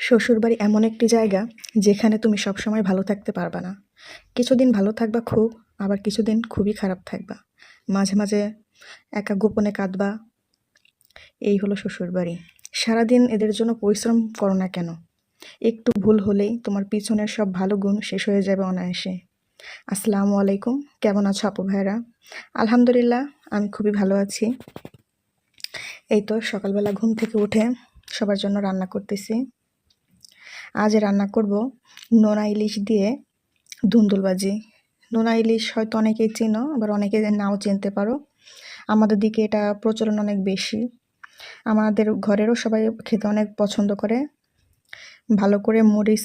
শ্বশুরবাড়ি এমন একটি জায়গা যেখানে তুমি সবসময় ভালো থাকতে পারবা না। কিছুদিন ভালো থাকবা খুব, আবার কিছুদিন খুবই খারাপ থাকবা। মাঝে মাঝে একা গোপনে কাঁদবা, এই হলো শ্বশুরবাড়ি। সারাদিন এদের জন্য পরিশ্রম করো না কেন? একটু ভুল হলেই তোমার পিছনের সব ভালো গুণ শেষ হয়ে যাবে অনায়াসে। আসসালামু আলাইকুম, কেমন আছো আপু ভাইরা আলহামদুলিল্লাহ, আমি খুবই ভালো আছি। এই তো সকালবেলা ঘুম থেকে উঠে সবার জন্য রান্না করতেছি। আজ রান্না করব নোনা ইলিশ দিয়ে ধুন্দুলবাজি। নোনা ইলিশ হয়তো অনেকেই চিনো, আবার অনেকে নাও চিনতে পারো। আমাদের দিকে এটা প্রচলন অনেক বেশি। আমাদের ঘরেরও সবাই খেতে অনেক পছন্দ করে। ভালো করে মরিচ,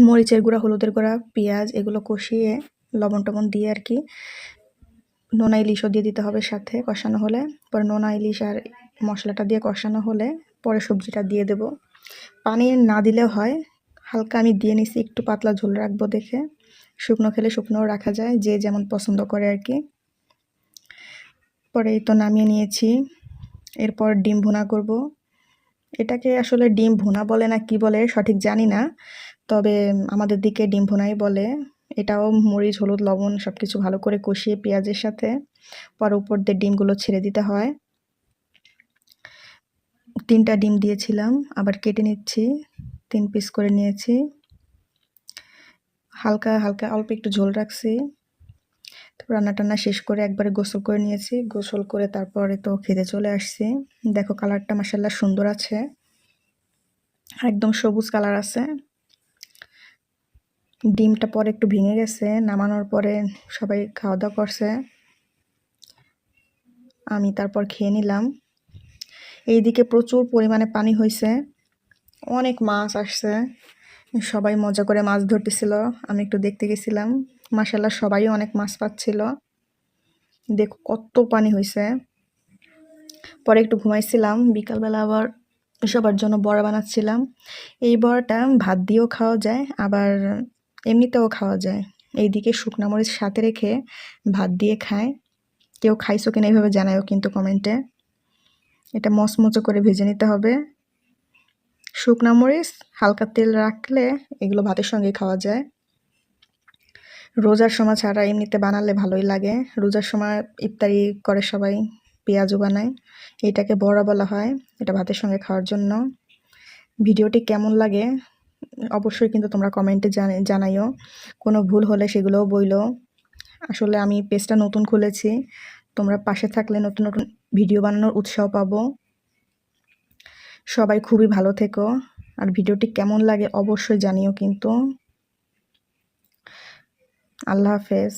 মরিচের গুঁড়া, হলুদের গুঁড়া, পেঁয়াজ এগুলো কষিয়ে লবণ টবণ দিয়ে আর কি নোনা ইলিশও দিয়ে দিতে হবে সাথে কষানো হলে। পরে নোনা ইলিশ আর মশলাটা দিয়ে কষানো হলে পরে সবজিটা দিয়ে দেব। পানি না দিলেও হয়। হালকা আমি দিয়ে নিছি, একটু পাতলা ঝোল রাখব দেখে। শুকনো খেলে শুকনোও রাখা যায়, যে যেমন পছন্দ করে আর কি। পরে তো নামিয়ে নিয়েছি। এরপর ডিম ভুনা করব। এটাকে আসলে ডিম ভুনা বলে না কি বলে সঠিক জানি না। তবে আমাদের দিকে ডিম ভুনাই বলে। এটাও মরিচ, হলুদ, লবণ সব কিছু ভালো করে কষিয়ে পেঁয়াজের সাথে। পরে উপর দিয়ে ডিমগুলো ছেড়ে দিতে হয়। তিনটা ডিম দিয়েছিলাম, আবার কেটে নিচ্ছি, তিন পিস করে নিয়েছি। হালকা হালকা, অল্প একটু ঝোল রাখছি। তারপর রান্না টান্না শেষ করে একবারে গোসল করে নিয়েছি। গোসল করে তারপরে তো খেতে চলে আসছি। দেখো কালারটা মাসাল্লাহ সুন্দর আছে। একদম সবুজ কালার আছে। ডিমটা পরে একটু ভেঙে গেছে, নামানোর পরে সবাই খাওয়া দাওয়া করছে। আমি তারপর খেয়ে নিলাম। এইদিকে প্রচুর পরিমাণে পানি হয়েছে অনেক মাছ আসছে। সবাই মজা করে মাছ ধরতেছিল। আমি একটু দেখতে গেছিলাম। মাসাল্লাহ সবাই অনেক মাছ পাচ্ছিল। দেখো কত পানি হয়েছে পরে একটু ঘুমাইছিলাম। বিকালবেলা আবার সবার জন্য বড়া বানাচ্ছিলাম। এই বড়াটা ভাত দিয়েও খাওয়া যায়, আবার এমনিতেও খাওয়া যায়। এইদিকে শুকনা মরিচ সাথে রেখে ভাত দিয়ে খায়। কেউ খাইছো কিনা এইভাবে জানায়ও কিন্তু কমেন্টে। এটা মচমচো করে ভেজে নিতে হবে। শুকনা মরিচ, হালকা তেল রাখলে এগুলো ভাতের সঙ্গে খাওয়া যায়। রোজার সময় ছাড়া এমনিতে বানালে ভালোই লাগে। রোজার সময় ইফতারি করে সবাই, পেঁয়াজও বানায়। এটাকে বড়া বলা হয়, এটা ভাতের সঙ্গে খাওয়ার জন্য। ভিডিওটি কেমন লাগে অবশ্যই কিন্তু তোমরা কমেন্টে জানাইও। কোনো ভুল হলে সেগুলোও বইলো। আসলে আমি পেজটা নতুন খুলেছি তোমরা পাশে থাকলে নতুন নতুন ভিডিও বানানোর উৎসাহ পাবো। সবাই খুবই ভালো থেকো। আর ভিডিওটি কেমন লাগে অবশ্যই জানিও কিন্তু। আল্লাহ হাফেজ।